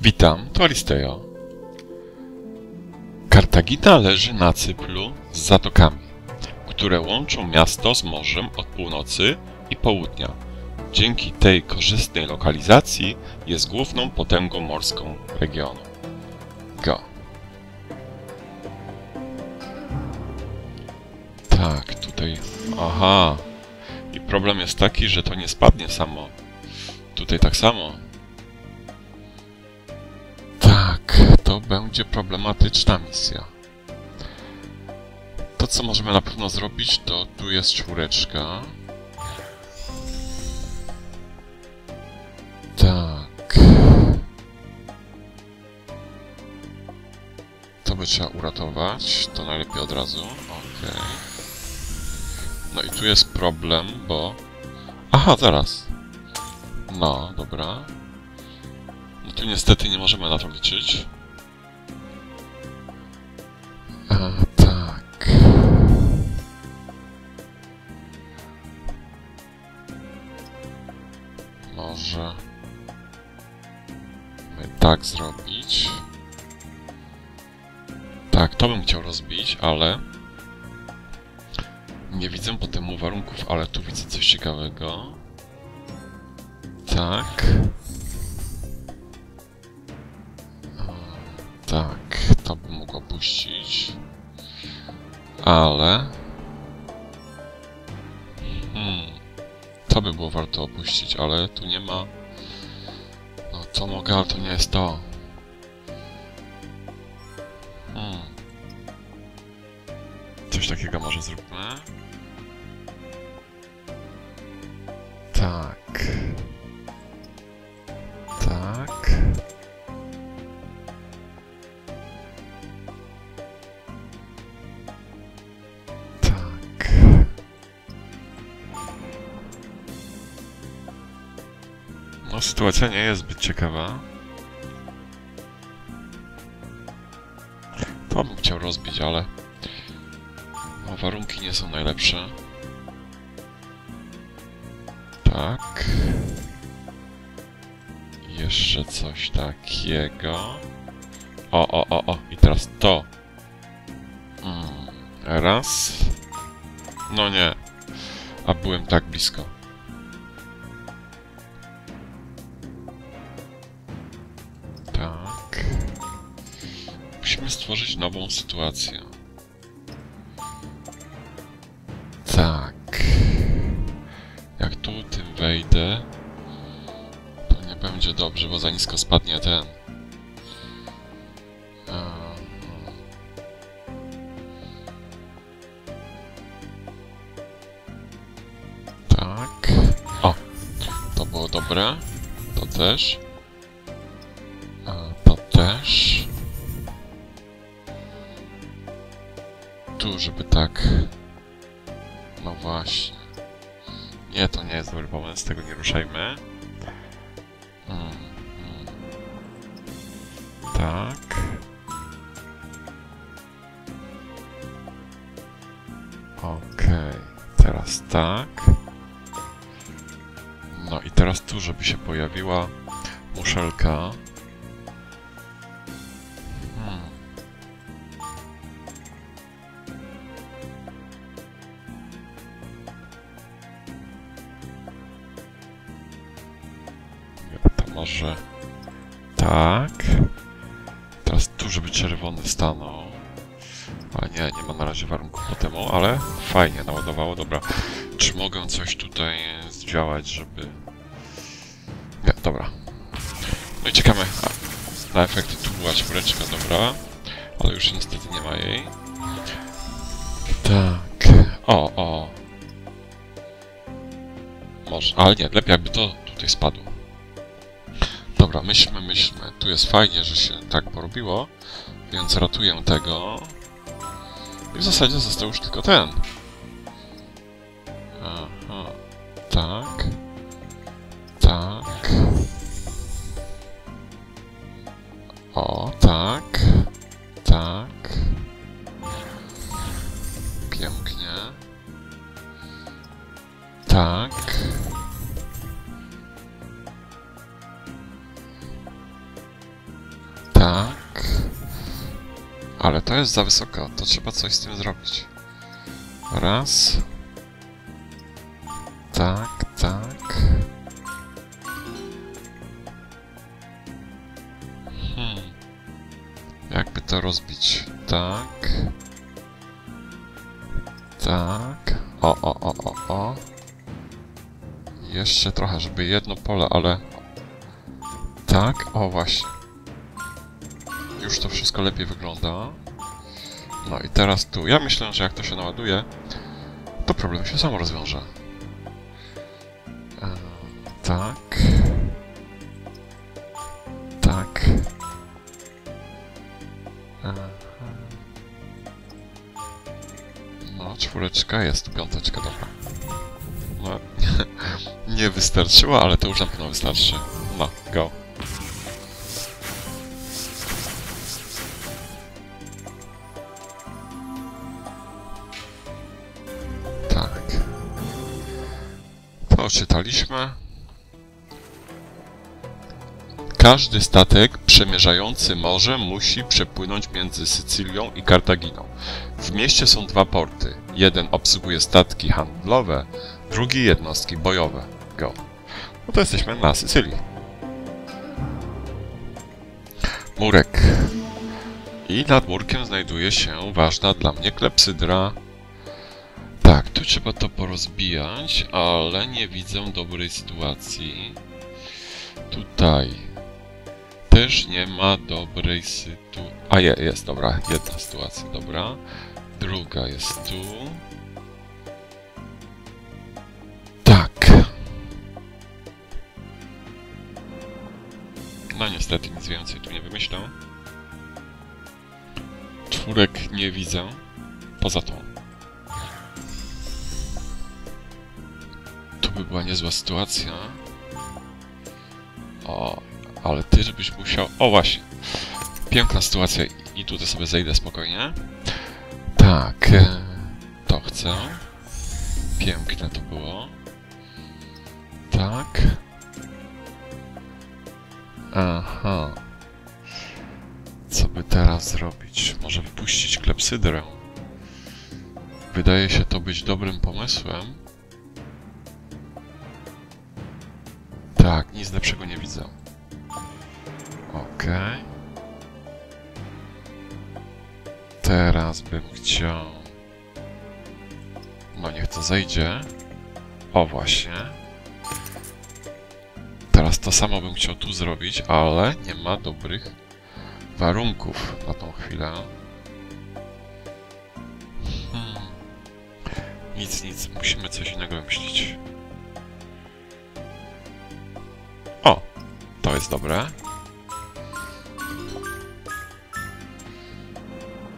Witam, tu Aristeo. Kartagina leży na Cyplu z zatokami, które łączą miasto z morzem od północy i południa. Dzięki tej korzystnej lokalizacji jest główną potęgą morską regionu. Go. Tak, tutaj... Aha. I problem jest taki, że to nie spadnie samo. Tutaj tak samo. To będzie problematyczna misja. To, co możemy na pewno zrobić, to tu jest czwóreczka. Tak. To by trzeba uratować. To najlepiej od razu. Okej. No i tu jest problem, bo... Aha, zaraz. No, dobra. No tu niestety nie możemy na to liczyć. Może... tak zrobić. Tak, to bym chciał rozbić, ale... Nie widzę potem warunków, ale tu widzę coś ciekawego. Tak. Tak, to bym mógł opuścić. Ale... By było warto opuścić, ale tu nie ma... No to mogę, ale to nie jest to. Hmm. Coś takiego może zróbmy. Tak. Sytuacja nie jest zbyt ciekawa. To bym chciał rozbić, ale... No, warunki nie są najlepsze. Tak. Jeszcze coś takiego. O, o, o, o. I teraz to. Mm. Raz. No nie. A byłem tak blisko. Musimy stworzyć nową sytuację. Tak. Jak tu tym wejdę, to nie będzie dobrze, bo za nisko spadnie ten. Tak. To było dobre. To też. To też. Żeby tak... No właśnie. Nie, to nie jest dobry pomysł, tego nie ruszajmy. Mm, mm. Tak. Okej, teraz tak. No i teraz tu, żeby się pojawiła muszelka. Może tak. Teraz tu, żeby czerwony stanął. A nie, nie ma na razie warunków po temu, ale fajnie naładowało, dobra. Czy mogę coś tutaj zdziałać, żeby... Nie, dobra. No i czekamy na efekty. Tu była czwóreczka, dobra. Ale już niestety nie ma jej. Tak. O, o. Może, ale nie, lepiej jakby to tutaj spadło. Dobra, myślmy, myślmy. Tu jest fajnie, że się tak porobiło, więc ratuję tego. I w zasadzie został już tylko ten. Tak. Ale to jest za wysoko, to trzeba coś z tym zrobić. Raz. Tak, tak. Hmm. Jakby to rozbić? Tak. Tak. O, o, o, o, o. Jeszcze trochę, żeby jedno pole, ale... Tak, o właśnie. Już to wszystko lepiej wygląda. No i teraz tu. Ja myślę, że jak to się naładuje, to problem się sam rozwiąże. E, tak. Tak. Aha. No, czwóreczka jest, piąteczka, dobra. No, nie wystarczyło, ale to już na pewno wystarczy. No, go. To czytaliśmy. Każdy statek przemierzający morze musi przepłynąć między Sycylią i Kartaginą. W mieście są dwa porty. Jeden obsługuje statki handlowe, drugi jednostki bojowe. Go. No to jesteśmy na Sycylii. Murek. I nad murkiem znajduje się ważna dla mnie klepsydra. Tak, tu trzeba to porozbijać, ale nie widzę dobrej sytuacji. Tutaj też nie ma dobrej sytuacji. A je, jest, dobra, jedna sytuacja, dobra. Druga jest tu. Tak. No niestety nic więcej tu nie wymyślę. Czwórek nie widzę. Poza tą. By była niezła sytuacja. O, ale ty żebyś musiał... O właśnie. Piękna sytuacja i tutaj sobie zejdę spokojnie. Tak. e, To chcę. Piękne to było. Tak. Aha. Co by teraz zrobić? Może wypuścić klepsydrę? Wydaje się to być dobrym pomysłem. Tak, nic lepszego nie widzę. Okej. Teraz bym chciał... No niech to zejdzie. O właśnie. Teraz to samo bym chciał tu zrobić, ale nie ma dobrych warunków na tą chwilę. Hmm. Nic, nic. Musimy coś innego wymyślić. Jest dobre.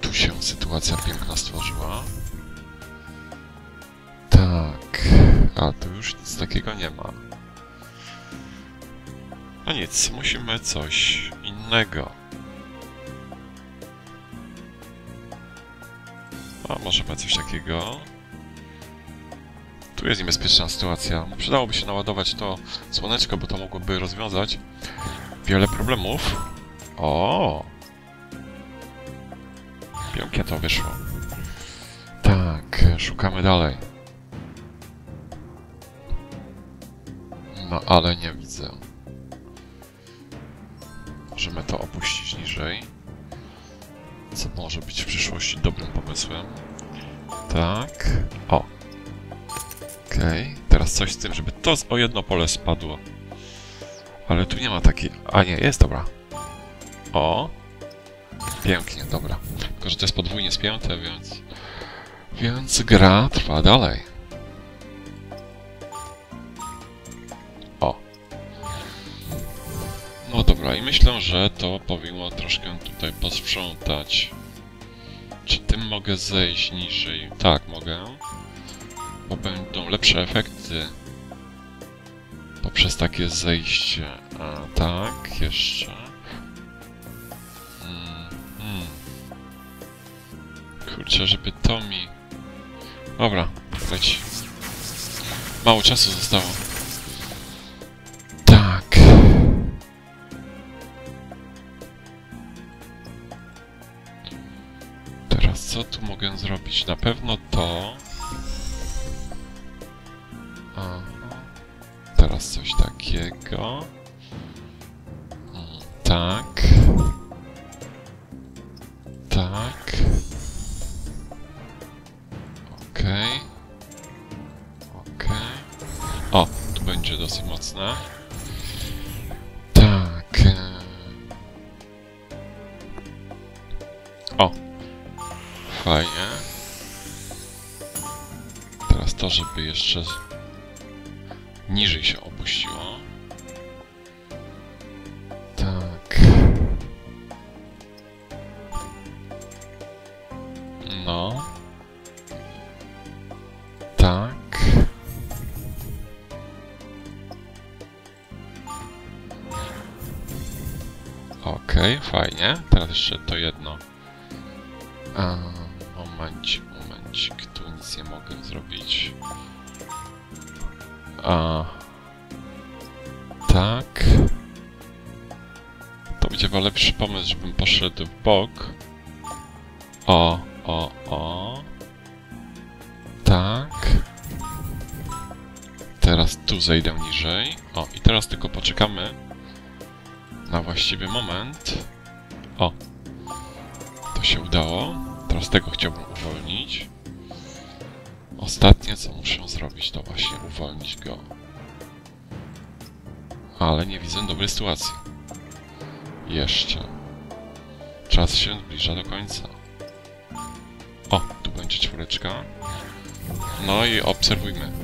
Tu się sytuacja piękna stworzyła. Tak. A tu już nic takiego nie ma. No nic, musimy coś innego. A możemy coś takiego. Tu jest niebezpieczna sytuacja. Przydałoby się naładować to słoneczko, bo to mogłoby rozwiązać wiele problemów. O! Pięknie to wyszło. Tak, szukamy dalej. No ale nie widzę. Możemy to opuścić niżej. Co może być w przyszłości dobrym pomysłem. Tak. O. Okej. Teraz coś z tym, żeby to o jedno pole spadło. Ale tu nie ma takiej... A nie, jest dobra. O. Pięknie, dobra. Tylko, że to jest podwójnie spięte, więc... Więc gra trwa dalej. O. No dobra, i myślę, że to powinno troszkę tutaj posprzątać. Czy tym mogę zejść niżej? Tak, mogę bo będą lepsze efekty poprzez takie zejście. A tak, jeszcze. Mm, mm. Kurczę, żeby to mi... Dobra, leci. Mało czasu zostało. Tak. Teraz co tu mogę zrobić? Na pewno to... takiego. Tak. Tak. Okej. Okej. O, tu będzie dosyć mocne. Tak. O. Fajnie. Teraz to, żeby jeszcze niżej się opuściło. No. Tak. Okej, fajnie. Teraz jeszcze to jedno. A, momencik, momencik. Tu nic nie mogę zrobić. A. Tak. To będzie chyba lepszy pomysł, żebym poszedł w bok. O, o. Teraz tu zejdę niżej. O, i teraz tylko poczekamy na właściwy moment. O. To się udało. Teraz tego chciałbym uwolnić. Ostatnie, co muszę zrobić, to właśnie uwolnić go. Ale nie widzę dobrej sytuacji. Jeszcze. Czas się zbliża do końca. O, tu będzie czwóreczka. No i obserwujmy.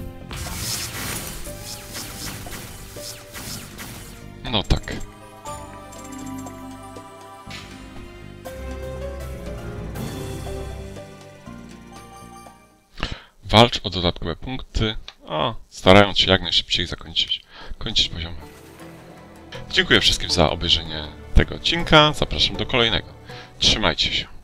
No tak. Walcz o dodatkowe punkty, a starając się jak najszybciej zakończyć kończyć poziomy. Dziękuję wszystkim za obejrzenie tego odcinka. Zapraszam do kolejnego. Trzymajcie się.